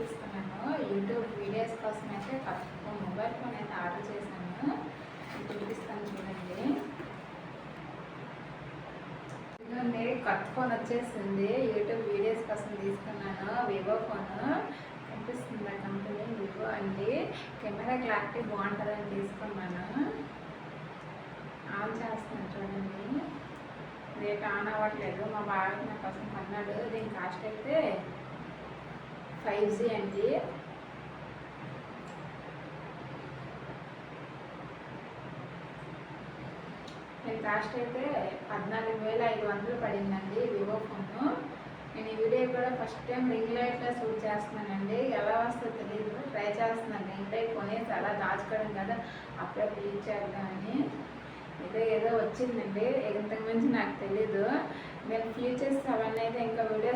తీసుకున్నాను YouTube videos కోసం అయితే ఫస్ట్ మొబైల్ ఫోన్ అయితే ఆర్డర్ చేశాను. చూపిస్తాను చూడండి. మీరు కొత్త ఫోన్ వచ్చేసింది. యూట్యూబ్ వీడియోస్ కోసం తీసుకున్నాను. వివో ఫోన్ కనిపిస్తుంది కంపెనీ వివో అండి. కెమెరా క్లారిటీ బాగుంటుందని తీసుకున్నాను. ఆన్ చేస్తున్నాను చూడండి. రేట్ ఆన్ అవ్వట్లేదు. మా బాగా నా కోసం అన్నాడు దీని కాస్ట్ అయితే ఫైవ్ జీ అండి నేను కాస్ట్ అయితే పద్నాలుగు వేల ఐదు వందలు పడిందండి వివో ఫోన్. నేను ఈ వీడియో కూడా ఫస్ట్ టైం రింగ్ లైట్లో షూట్ చేస్తున్నానండి. ఎలా వస్తుందో తెలియదు ట్రై చేస్తున్నాను. రింగ్ లైట్ కొనేసి అలా దాచుకోవడం కదా అప్పుడే యూజ్ చేద్దామని ఏదో ఏదో వచ్చిందండి. ఇంతకు మించి నాకు తెలీదు. నేను ఫ్యూచర్స్ అవన్నీ అయితే ఇంకా వీడియో